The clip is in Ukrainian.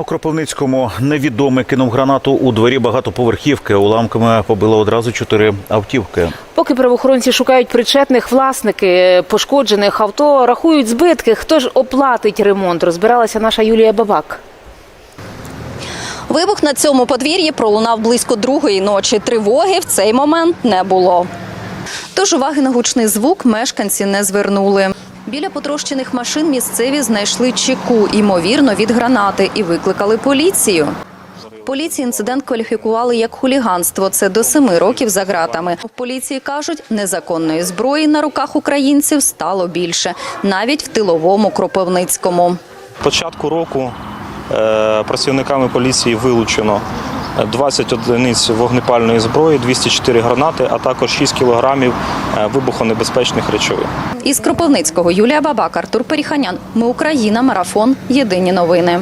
У Кропивницькому невідомий кинув гранату у двері багатоповерхівки. Уламками побило одразу чотири автівки. Поки правоохоронці шукають причетних власники пошкоджених авто, рахують збитки. Хто ж оплатить ремонт? Розбиралася наша Юлія Бабак. Вибух на цьому подвір'ї пролунав близько другої ночі. Тривоги в цей момент не було. Тож уваги на гучний звук мешканці не звернули. Біля потрощених машин місцеві знайшли чеку, ймовірно, від гранати, і викликали поліцію. Поліції інцидент кваліфікували як хуліганство. Це до семи років за ґратами. В поліції кажуть, незаконної зброї на руках українців стало більше, навіть в тиловому Кропивницькому. початку року е, працівниками поліції вилучено 20 одиниць вогнепальної зброї, 204 гранати, а також 6 кілограмів е, вибухонебезпечних речовин. Із Кропивницького Юлія Бабак, Артур Періханян. Ми Україна. Марафон. Єдині новини.